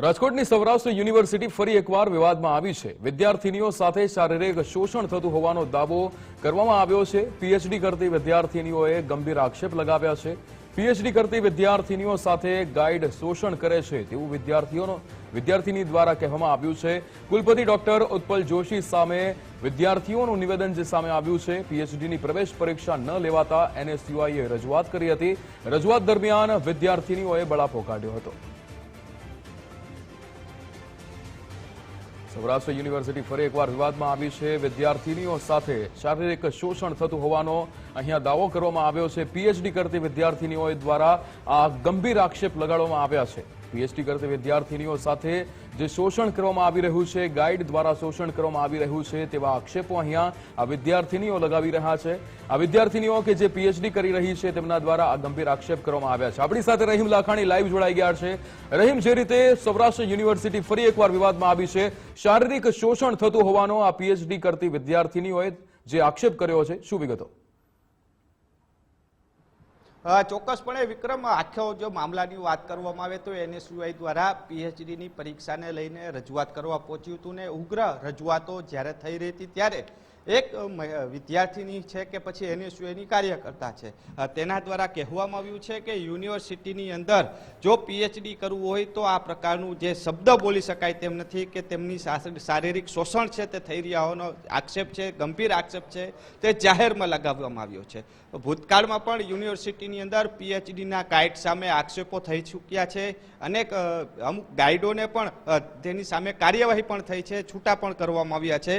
રાજકોટની સૌરાષ્ટ્ર યુનિવર્સિટી ફરી એકવાર વિવાદમાં આવી છે. વિદ્યાર્થીનીઓ સાથે શારીરિક શોષણ થતું હોવાનો દાવો કરવામાં આવ્યો છે. પીએચડી કરતી વિદ્યાર્થીનીઓએ ગંભીર આક્ષેપ લગાવ્યા છે. પીએચડી કરતી વિદ્યાર્થીનીઓ સાથે ગાઈડ શોષણ કરે છે તેવું વિદ્યાર્થીઓનો વિદ્યાર્થીની દ્વારા કહેવામાં આવ્યું છે. કુલપતિ ડોક્ટર ઉત્પલ જોશી સામે વિદ્યાર્થીઓનું નિવેદન જે સામે આવ્યું છે પીએચડીની પ્રવેશ પરીક્ષા ન લેવાતા એનએસયુઆઈએ રજૂઆત કરી હતી. રજૂઆત દરમિયાન વિદ્યાર્થીનીઓએ બળાપો કાઢ્યો હતો. સૌરાષ્ટ્ર યુનિવર્સિટી ફરી એકવાર વિવાદમાં આવી છે. વિદ્યાર્થીનીઓ સાથે શારીરિક શોષણ થતું હોવાનો અહીંયા દાવો કરવામાં આવ્યો છે. પીએચડી કરતી વિદ્યાર્થીનીઓ દ્વારા આ ગંભીર આક્ષેપ લગાડવામાં આવ્યા છે. પીએચડી કરતી વિદ્યાર્થીનીઓ સાથે જે શોષણ કરવામાં આવી રહ્યું છે, ગાઈડ દ્વારા શોષણ કરવામાં આવી રહ્યું છે, તેવા આક્ષેપો અહીંયા આ વિદ્યાર્થીનીઓ લગાવી રહ્યા છે. આ વિદ્યાર્થીનીઓ કે જે પીએચડી કરી રહી છે, તેમના દ્વારા આ ગંભીર આક્ષેપ કરવામાં આવ્યા છે. આપણી સાથે રહીમ લાખાણી લાઈવ જોડાઈ ગયા છે. રહીમ, જે રીતે સૌરાષ્ટ્ર યુનિવર્સિટી ફરી એકવાર વિવાદમાં આવી છે, શારીરિક શોષણ થતું હોવાનો આ પીએચડી કરતી વિદ્યાર્થીનીઓએ જે આક્ષેપ કર્યો છે, શું વિગતો? ચોક્કસપણે વિક્રમ, આખો જો મામલાની વાત કરવામાં આવે તો એનએસયુઆઈ દ્વારા પીએચડીની પરીક્ષાને લઈને રજૂઆત કરવા પહોંચ્યું હતું ને ઉગ્ર રજૂઆતો જ્યારે થઈ રહી હતી ત્યારે એક વિદ્યાર્થીની છે કે પછી એનએસયુએની કાર્યકર્તા છે. તેના દ્વારા કહેવામાં આવ્યું છે કે યુનિવર્સિટીની અંદર જો પીએચડી કરવું હોય તો આ પ્રકારનું જે શબ્દ બોલી શકાય તેમ નથી કે તેમની શારીરિક શોષણ છે તે થઈ રહ્યા હોવાનો આક્ષેપ છે, ગંભીર આક્ષેપ છે, તે જાહેરમાં લગાવવામાં આવ્યો છે. ભૂતકાળમાં પણ યુનિવર્સિટીની અંદર પીએચડીના ગાઈડ સામે આક્ષેપો થઈ ચૂક્યા છે. અનેક અમુક ગાઈડોને પણ તેની સામે કાર્યવાહી પણ થઈ છે, છૂટા પણ કરવામાં આવ્યા છે.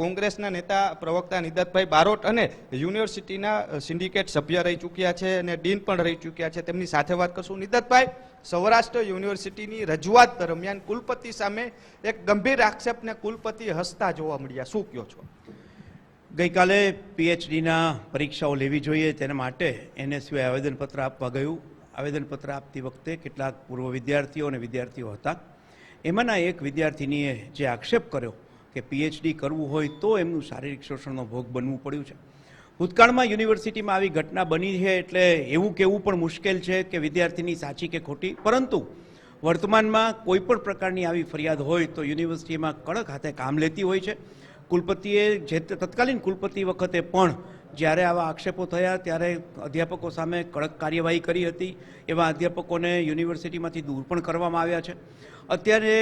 કોંગ્રેસના નેતા પ્રવક્તા નિદતભાઈ બારોટ અને યુનિવર્સિટીના સિન્ડિકેટ સભ્ય રહી ચૂક્યા છે અને ડીન પણ રહી ચૂક્યા છે. તેમની સાથે વાત કરશું. નિદતભાઈ, સૌરાષ્ટ્ર યુનિવર્સિટીની રજૂઆત દરમિયાન કુલપતિ સામે એક ગંભીર આક્ષેપને કુલપતિ હસતા જોવા મળ્યા. શું કહો છો? ગઈકાલે પીએચડીના પરીક્ષાઓ લેવી જોઈએ તેના માટે એને સિવાય આવેદનપત્ર આપવા ગયું. આવેદનપત્ર આપતી વખતે કેટલાક પૂર્વ વિદ્યાર્થીઓ અને વિદ્યાર્થીઓ હતા. એમાંના એક વિદ્યાર્થીનીએ જે આક્ષેપ કર્યો કે પીએચડી કરવું હોય તો એમનું શારીરિક શોષણનો ભોગ બનવું પડ્યું છે. ભૂતકાળમાં યુનિવર્સિટીમાં આવી ઘટના બની છે એટલે એવું કહેવું પણ મુશ્કેલ છે કે વિદ્યાર્થીની સાચી કે ખોટી. પરંતુ વર્તમાનમાં કોઈ પણ પ્રકારની આવી ફરિયાદ હોય તો યુનિવર્સિટીમાં કડક હાથે કામ લેતી હોય છે. કુલપતિએ જે તત્કાલીન કુલપતિ વખતે પણ જ્યારે આવા આક્ષેપો થયા ત્યારે અધ્યાપકો સામે કડક કાર્યવાહી કરી હતી. એવા અધ્યાપકોને યુનિવર્સિટીમાંથી દૂર પણ કરવામાં આવ્યા છે. અત્યારે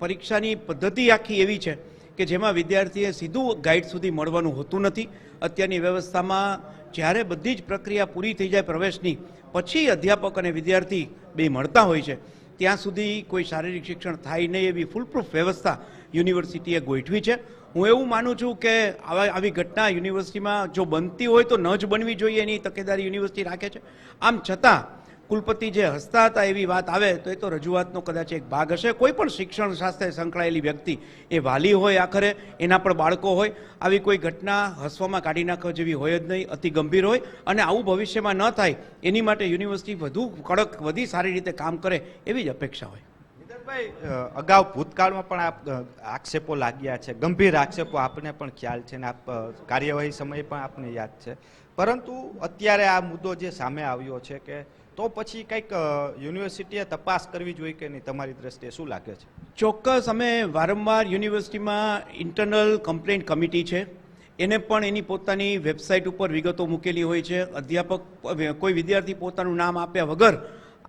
પરીક્ષાની પદ્ધતિ આખી એવી છે કે જેમાં વિદ્યાર્થીએ સીધું ગાઈડ સુધી મળવાનું હોતું નથી. અત્યારની વ્યવસ્થામાં જ્યારે બધી જ પ્રક્રિયા પૂરી થઈ જાય પ્રવેશની, પછી અધ્યાપક અને વિદ્યાર્થી બે મળતા હોય છે. ત્યાં સુધી કોઈ શારીરિક શિક્ષણ થાય નહીં એવી ફૂલપ્રૂફ વ્યવસ્થા યુનિવર્સિટીએ ગોઠવી છે. હું એવું માનું છું કે આવા, આવી ઘટના યુનિવર્સિટીમાં જો બનતી હોય તો ન જ બનવી જોઈએ, એની તકેદારી યુનિવર્સિટી રાખે છે. આમ છતાં કુલપતિ જે હસતા હતા એવી વાત આવે, તો એ તો રજૂઆતનો કદાચ એક ભાગ હશે. કોઈ પણ શિક્ષણ શાસ્ત્રે સંકળાયેલી વ્યક્તિ એ વાલી હોય આખરે, એના પણ બાળકો હોય, આવી કોઈ ઘટના હસવામાં કાઢી નાખવા જેવી હોય જ નહીં, અતિ ગંભીર હોય અને આવું ભવિષ્યમાં ન થાય, એની માટે યુનિવર્સિટી વધુ કડક, વધી સારી રીતે કામ કરે એવી જ અપેક્ષા હોય. અગાઉ ભૂતકાળમાં પણ આપ આક્ષેપો લાગ્યા છે. ગંભીર આક્ષેપો આપને પણ ખ્યાલ છે ને આપ કાર્યવાહી સમયે પણ આપને યાદ છે. પરંતુ અત્યારે આ મુદ્દો જે સામે આવ્યો છે કે તો પછી કંઈક યુનિવર્સિટીએ તપાસ કરવી જોઈએ કે નહીં? તમારી દ્રષ્ટિએ શું લાગે છે? ચોક્કસ અમે વારંવાર યુનિવર્સિટીમાં ઇન્ટરનલ કમ્પ્લેન્ટ કમિટી છે. એને પણ એની પોતાની વેબસાઇટ ઉપર વિગતો મૂકેલી હોય છે. અધ્યાપક કોઈ વિદ્યાર્થી પોતાનું નામ આપ્યા વગર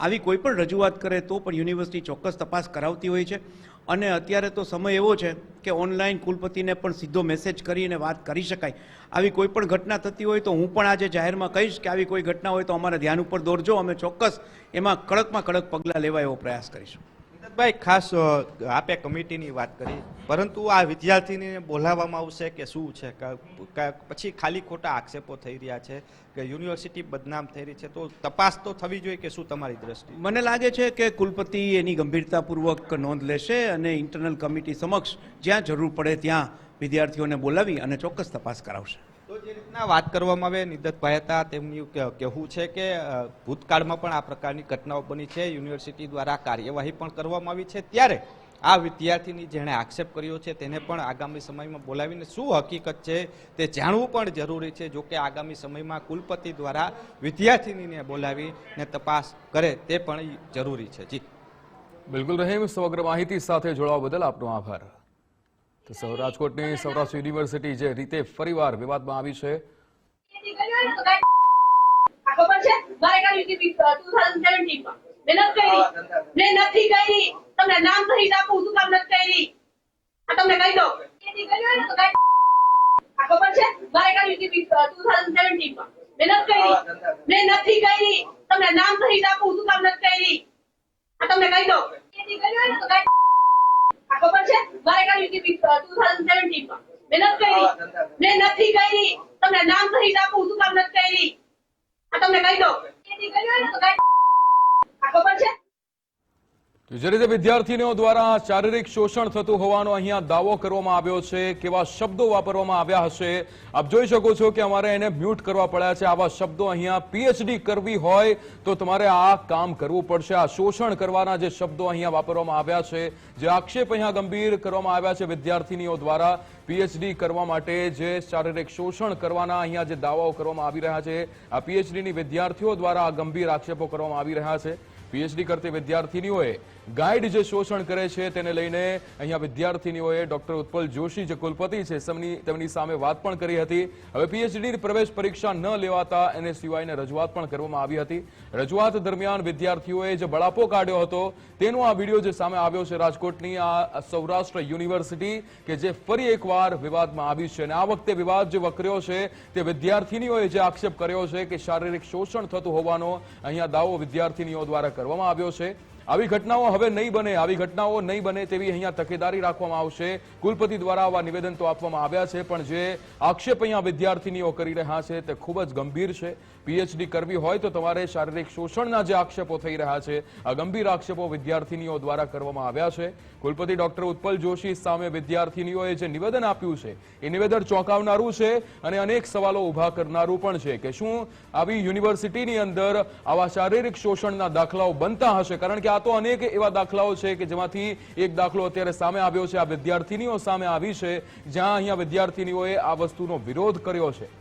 આવી કોઈ પણ રજૂઆત કરે તો પણ યુનિવર્સિટી ચોક્કસ તપાસ કરાવતી હોય છે. અને અત્યારે તો સમય એવો છે કે ઓનલાઈન કુલપતિને પણ સીધો મેસેજ કરીને વાત કરી શકાય. આવી કોઈ પણ ઘટના થતી હોય તો હું પણ આજે જાહેરમાં કહીશ કે આવી કોઈ ઘટના હોય તો અમારા ધ્યાન ઉપર દોરજો. અમે ચોક્કસ એમાં કડકમાં કડક પગલાં લેવા એવો પ્રયાસ કરીશું. નિતનભાઈ ખાસ આપે કમિટીની વાત કરી. પરંતુ આ વિદ્યાર્થીને બોલાવવામાં આવશે કે શું છે? પછી ખાલી ખોટા આક્ષેપો થઈ રહ્યા છે કે યુનિવર્સિટી બદનામ થઈ રહી છે. તો તપાસ તો થવી જોઈએ કે શું તમારી દ્રષ્ટિ મને લાગે છે કે કુલપતિ એની ગંભીરતાપૂર્વક નોંધ લેશે અને ઇન્ટરનલ કમિટી સમક્ષ જ્યાં જરૂર પડે ત્યાં વિદ્યાર્થીઓને બોલાવી અને ચોક્કસ તપાસ કરાવશે. રીતના વાત કરવામાં આવે નિદતભાઈ હતા તેમનું કહેવું છે કે ભૂતકાળમાં પણ આ પ્રકારની ઘટનાઓ બની છે. યુનિવર્સિટી દ્વારા કાર્યવાહી પણ કરવામાં આવી છે. ત્યારે આ વિદ્યાર્થીની જેણે આક્ષેપ કર્યો છે, તેને પણ આગામી સમયમાં બોલાવીને શું હકીકત છે તે જાણવું પણ જરૂરી છે. જો કે આગામી સમયમાં કુલપતિ દ્વારા વિદ્યાર્થીનીને બોલાવીને તપાસ કરે તે પણ જરૂરી છે. જી. બિલકુલ રહીમ, સમગ્ર માહિતી સાથે જોડાવા બદલ આપનો આભાર. તો રાજકોટની સૌરાષ્ટ્ર યુનિવર્સિટી જે રીતે ફરીવાર વિવાદમાં આવી છે આ ખબર છે? મારે કર્યું હતી બી- 2017 માં. મહેનત કરી. મેં નથી કરી. તમને નામ સહિત આપું શું કામ નથી કરી. આ તમને કહી દઉં. ખબર છે? મારે કર્યું હતી બી- 2017 માં મહેનત કરી મેં. નથી કરી તમને નામ સહિત આપું શું કામ નથી કરી આ તમને કહી દો આ ખબર છે મારે કર્યું હતી બી- 2017 માં મહેનત કરી મેં નથી કરી તમને નામ સહિત આપું શું કામ નથી કરી આ તમને કહી દઉં ખબર છે? જે રીતે વિદ્યાર્થીનીઓ દ્વારા શારીરિક શોષણ થતું હોવાનો અહીંયા દાવો કરવામાં આવ્યો છે, કેવા શબ્દો વાપરવામાં આવ્યા હશે, આપ જોઈ શકો છો કે અમારે એને મ્યુટ કરવા પડ્યા છે. આવા શબ્દો અહીંયા પીએચડી કરવી હોય તો તમારે આ કામ કરવું પડશે. આ શોષણ કરવાના જે શબ્દો અહીંયા વાપરવામાં આવ્યા છે, જે આક્ષેપ અહીંયા ગંભીર કરવામાં આવ્યા છે વિદ્યાર્થીનીઓ દ્વારા પીએચડી કરવા માટે જે શારીરિક શોષણ કરવાના અહીંયા જે દાવાઓ કરવામાં આવી રહ્યા છે, આ પીએચડીની વિદ્યાર્થીઓ દ્વારા આ ગંભીર આક્ષેપો કરવામાં આવી રહ્યા છે. પીએચડી કરતી વિદ્યાર્થીનીઓએ ગાઈડ જે શોષણ કરે છે તેને લઈને અહીંયા વિદ્યાર્થીનીઓએ ડોક્ટર ઉત્પલ જોશી, જે કુલપતિ છે તેમની તેમની સામે વાત પણ કરી હતી. હવે પીએચડી પ્રવેશ પરીક્ષા ન લેવાતા એને સિવાયને રજૂઆત પણ કરવામાં આવી હતી. રજૂઆત દરમિયાન વિદ્યાર્થીઓએ જે બળાપો કાઢ્યો હતો, તેનો આ વીડિયો જે સામે આવ્યો છે રાજકોટની આ સૌરાષ્ટ્ર યુનિવર્સિટી, કે જે ફરી એકવાર વિવાદમાં આવી છે. અને આ વખતે વિવાદ જે વકર્યો છે, તે વિદ્યાર્થીનીઓએ જે આક્ષેપ કર્યો છે કે શારીરિક શોષણ થતું હોવાનો અહીંયા દાવો વિદ્યાર્થીનીઓ દ્વારા કરવામાં આવ્યો છે. આવી ઘટનાઓ હવે નહીં બને, આવી ઘટનાઓ નહીં બને તેવી અહીંયા તકેદારી રાખવામાં આવશે. કુલપતિ દ્વારા આવા નિવેદન તો આપવામાં આવ્યા છે, પણ જે આક્ષેપ અહીંયા વિદ્યાર્થીનીઓ કરી રહ્યા છે તે ખૂબ જ ગંભીર છે. પીએચડી કરવી હોય તો તમારે શારીરિક શોષણના જે આક્ષેપો થઈ રહ્યા છે, આ ગંભીર આક્ષેપો વિદ્યાર્થીનીઓ દ્વારા કરવામાં આવ્યા છે. કુલપતિ ડોક્ટર ઉત્પલ જોશી સામે વિદ્યાર્થીનીઓએ જે નિવેદન આપ્યું છે, એ નિવેદન ચોંકાવનારું છે અને અનેક સવાલો ઊભા કરનારું પણ છે કે શું આવી યુનિવર્સિટીની અંદર આવા શારીરિક શોષણના દાખલાઓ બનતા હશે? કારણ કે આ તો અનેક એવા દાખલાઓ છે કે જેમાંથી એક દાખલો અત્યારે સામે આવ્યો છે. આ વિદ્યાર્થીનીઓ સામે આવી છે. જ્યાં અહીંયા વિદ્યાર્થીનીઓએ આ વસ્તુનો વિરોધ કર્યો છે.